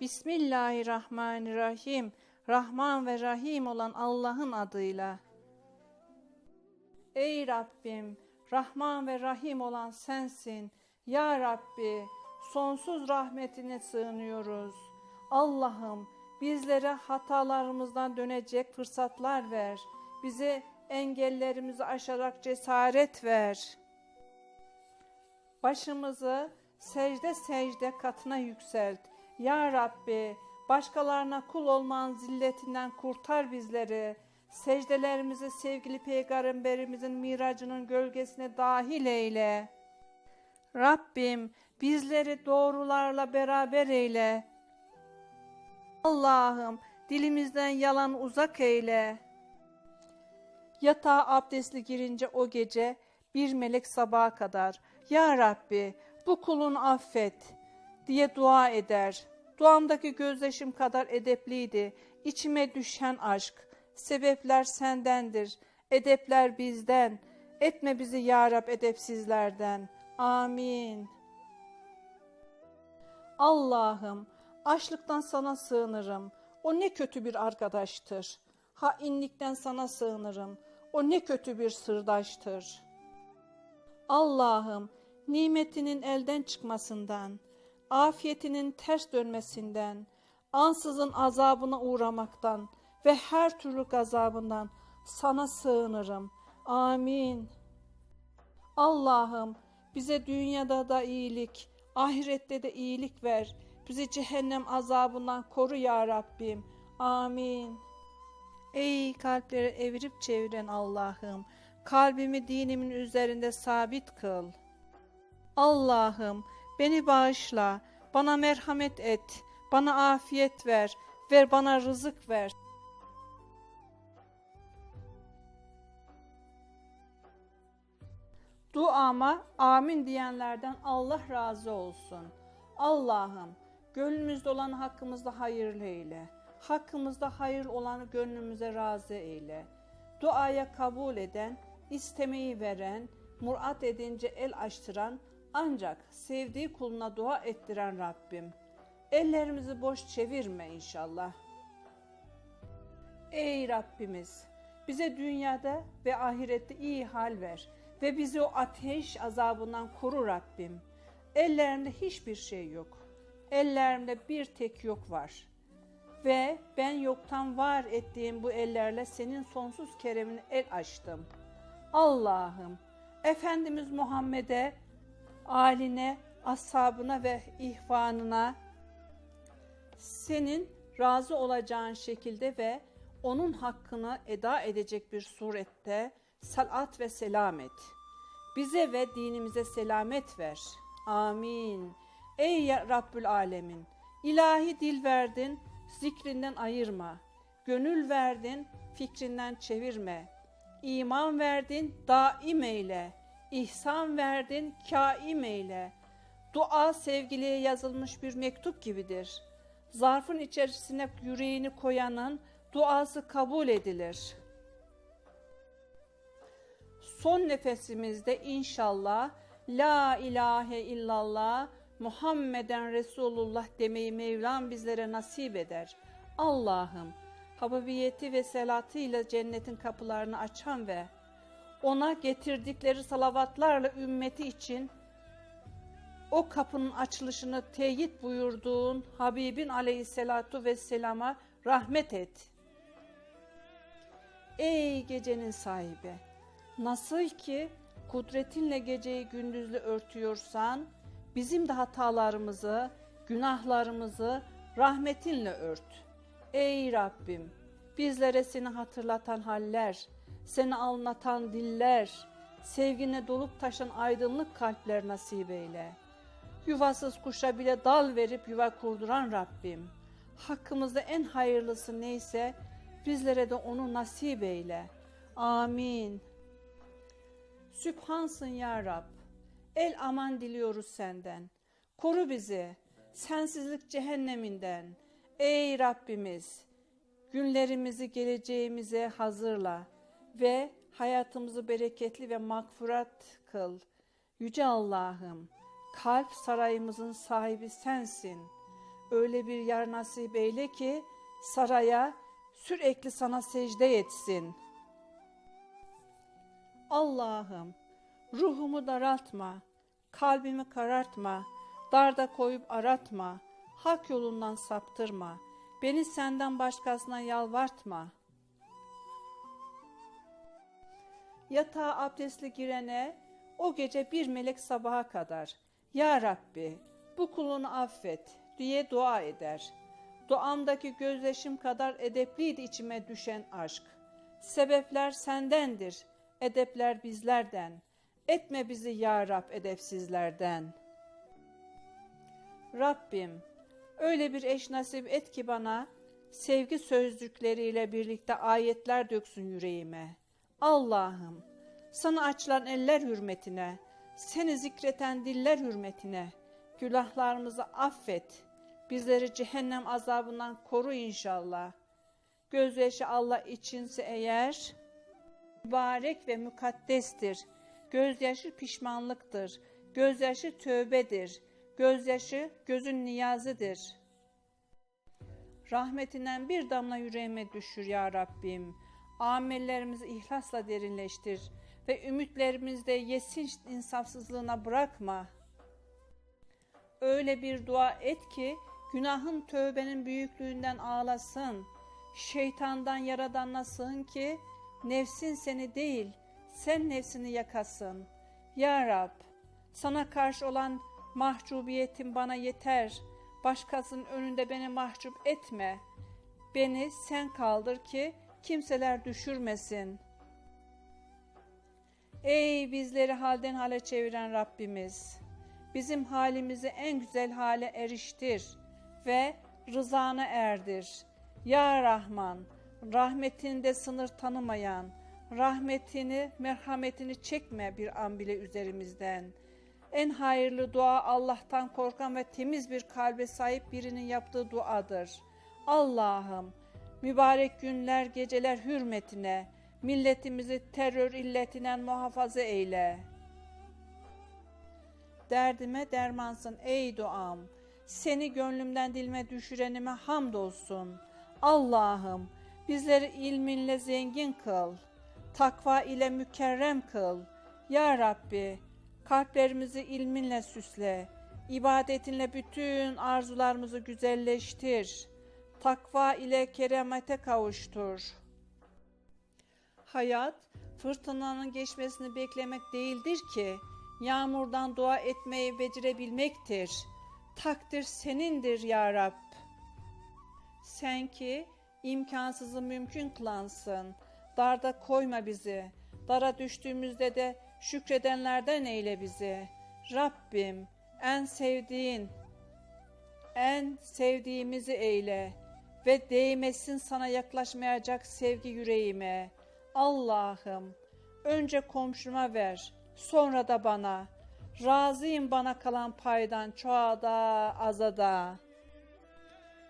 Bismillahirrahmanirrahim. Rahman ve Rahim olan Allah'ın adıyla. Ey Rabbim, Rahman ve Rahim olan sensin. Ya Rabbi, sonsuz rahmetine sığınıyoruz. Allah'ım, bizlere hatalarımızdan dönecek fırsatlar ver. Bize engellerimizi aşarak cesaret ver. Başımızı secde secde katına yükselt. Ya Rabbi, başkalarına kul olmanın zilletinden kurtar bizleri. Secdelerimizi sevgili peygamberimizin miracının gölgesine dahil eyle. Rabbim, bizleri doğrularla beraber eyle. Allah'ım, dilimizden yalan uzak eyle. Yatağa abdestli girince o gece bir melek sabaha kadar Ya Rabbi bu kulunu affet diye dua eder. Duamdaki gözyaşım kadar edepliydi. İçime düşen aşk. Sebepler sendendir. Edepler bizden. Etme bizi Ya Rab edepsizlerden. Amin. Allah'ım açlıktan sana sığınırım. O ne kötü bir arkadaştır. Hainlikten sana sığınırım. O ne kötü bir sırdaştır. Allah'ım nimetinin elden çıkmasından, afiyetinin ters dönmesinden, ansızın azabına uğramaktan ve her türlü gazabından sana sığınırım. Amin. Allah'ım bize dünyada da iyilik, ahirette de iyilik ver. Bizi cehennem azabından koru ya Rabbim. Amin. Ey kalpleri evirip çeviren Allah'ım, kalbimi dinimin üzerinde sabit kıl. Allah'ım, beni bağışla, bana merhamet et, bana afiyet ver, ver bana rızık ver. Duama amin diyenlerden Allah razı olsun. Allah'ım, gönlümüzde olan hakkımızda hayırlı eyle. Hakkımızda hayır olanı gönlümüze razı eyle. Duaya kabul eden, istemeyi veren, murat edince el açtıran, ancak sevdiği kuluna dua ettiren Rabbim. Ellerimizi boş çevirme inşallah. Ey Rabbimiz, bize dünyada ve ahirette iyi hal ver ve bizi o ateş azabından koru Rabbim. Ellerimde hiçbir şey yok. Ellerimde bir tek yok var. Ve ben yoktan var ettiğim bu ellerle senin sonsuz keremini el açtım. Allah'ım, Efendimiz Muhammed'e, aline, ashabına ve ihvanına senin razı olacağın şekilde ve onun hakkını eda edecek bir surette salat ve selam et. Bize ve dinimize selamet ver. Amin. Ey Rabbül Alemin, ilahi dil verdin, zikrinden ayırma. Gönül verdin, fikrinden çevirme. İman verdin, daim eyle. İhsan verdin, kaim eyle. Dua sevgiliye yazılmış bir mektup gibidir. Zarfın içerisine yüreğini koyanın duası kabul edilir. Son nefesimizde inşallah La ilahe illallah Muhammeden Resulullah demeyi Mevlam bizlere nasip eder. Allah'ım Habibiyeti ve selatıyla cennetin kapılarını açan ve ona getirdikleri salavatlarla ümmeti için o kapının açılışını teyit buyurduğun Habibin aleyhisselatu vesselama rahmet et. Ey gecenin sahibi! Nasıl ki kudretinle geceyi gündüzle örtüyorsan, bizim de hatalarımızı, günahlarımızı rahmetinle ört. Ey Rabbim! Bizlere seni hatırlatan haller, seni anlatan diller, sevgine dolup taşan aydınlık kalpler nasip eyle. Yuvasız kuşa bile dal verip yuva kurduran Rabbim, hakkımızda en hayırlısı neyse bizlere de onu nasip eyle. Amin. Sübhansın ya Rab. El aman diliyoruz senden. Koru bizi. Sensizlik cehenneminden. Ey Rabbimiz, günlerimizi geleceğimize hazırla ve hayatımızı bereketli ve mağfiret kıl. Yüce Allah'ım, kalp sarayımızın sahibi sensin. öyle bir yer nasip eyle ki saraya sürekli sana secde etsin. Allah'ım ruhumu daraltma, kalbimi karartma, darda koyup aratma, hak yolundan saptırma, beni senden başkasına yalvartma. Yatağa abdestli girene o gece bir melek sabaha kadar Ya Rabbi bu kulunu affet diye dua eder. Duamdaki gözyaşım kadar edepliydi içime düşen aşk. Sebepler sendendir, edepler bizlerden. Etme bizi ya Rab edepsizlerden. Rabbim öyle bir eş nasip et ki bana sevgi sözcükleriyle birlikte ayetler döksün yüreğime. Allah'ım sana açılan eller hürmetine, seni zikreten diller hürmetine günahlarımızı affet. Bizleri cehennem azabından koru inşallah. Gözyaşı Allah içinse eğer mübarek ve mukaddestir. Gözyaşı pişmanlıktır. Gözyaşı tövbedir. Gözyaşı gözün niyazıdır. Rahmetinden bir damla yüreğime düşür ya Rabbim. Amellerimizi ihlasla derinleştir ve ümitlerimizde yesin insafsızlığına bırakma. Öyle bir dua et ki günahın tövbenin büyüklüğünden ağlasın. Şeytandan yaradanla sığın ki nefsin seni değil sen nefsini yakasın. Ya Rab sana karşı olan mahcubiyetim bana yeter. Başkasının önünde beni mahcup etme. Beni sen kaldır ki kimseler düşürmesin. Ey bizleri halden hale çeviren Rabbimiz! Bizim halimizi en güzel hale eriştir ve rızana erdir. Ya Rahman, rahmetinde sınır tanımayan, rahmetini, merhametini çekme bir an bile üzerimizden. En hayırlı dua Allah'tan korkan ve temiz bir kalbe sahip birinin yaptığı duadır. Allah'ım, mübarek günler, geceler hürmetine, milletimizi terör illetinden muhafaza eyle. Derdime dermansın ey duam, seni gönlümden dilime düşürenime hamdolsun. Allah'ım, bizleri ilminle zengin kıl, takva ile mükerrem kıl. Ya Rabbi, kalplerimizi ilminle süsle, ibadetinle bütün arzularımızı güzelleştir. Takva ile keremete kavuştur. Hayat, fırtınanın geçmesini beklemek değildir ki, yağmurdan dua etmeyi becerebilmektir. Takdir senindir ya Rab. Sen ki imkansızı mümkün kılansın. Darda koyma bizi. Dara düştüğümüzde de şükredenlerden eyle bizi. Rabbim en sevdiğin, en sevdiğimizi eyle ve değmesin sana yaklaşmayacak sevgi yüreğime. Allah'ım önce komşuma ver, sonra da bana. Razıyım bana kalan paydan çoğa da aza da.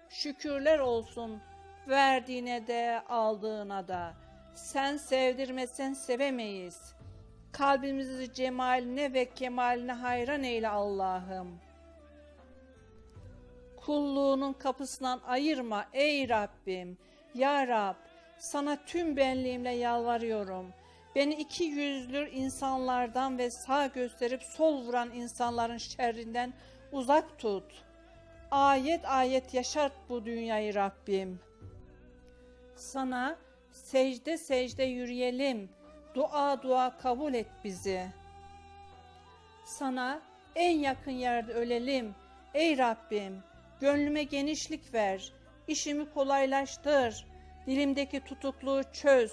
Şükürler olsun verdiğine de aldığına da. Sen sevdirmesen sevemeyiz. Kalbimizi cemaline ve kemaline hayran eyle Allah'ım. Kulluğunun kapısından ayırma ey Rabbim. Ya Rab sana tüm benliğimle yalvarıyorum. Beni iki yüzlü insanlardan ve sağ gösterip sol vuran insanların şerrinden uzak tut. Ayet ayet yaşart bu dünyayı Rabbim. Sana secde secde yürüyelim. Dua dua kabul et bizi. Sana en yakın yerde ölelim. Ey Rabbim, gönlüme genişlik ver. işimi kolaylaştır. Dilimdeki tutukluğu çöz.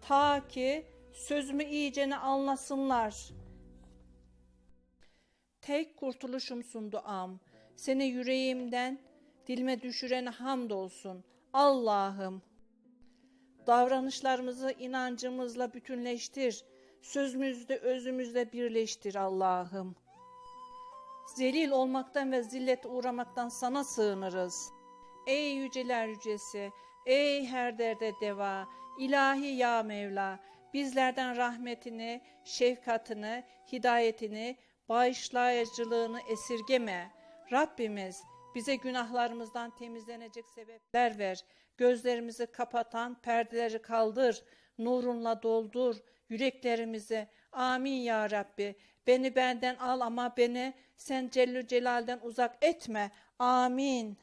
Ta ki sözümü iyicene anlasınlar. Tek kurtuluşumsun duam. Seni yüreğimden dilime düşürene hamdolsun. Allah'ım davranışlarımızı inancımızla bütünleştir. Sözümüzde özümüzle birleştir Allah'ım. Zelil olmaktan ve zillete uğramaktan sana sığınırız. Ey yüceler yücesi, ey her derde deva, ilahi ya Mevla, bizlerden rahmetini, şefkatini, hidayetini, bağışlayıcılığını esirgeme. Rabbimiz Bize günahlarımızdan temizlenecek sebepler ver. Gözlerimizi kapatan perdeleri kaldır. Nurunla doldur yüreklerimizi. Amin ya Rabbi. Beni benden al ama beni sen Cellü Celal'den uzak etme. Amin.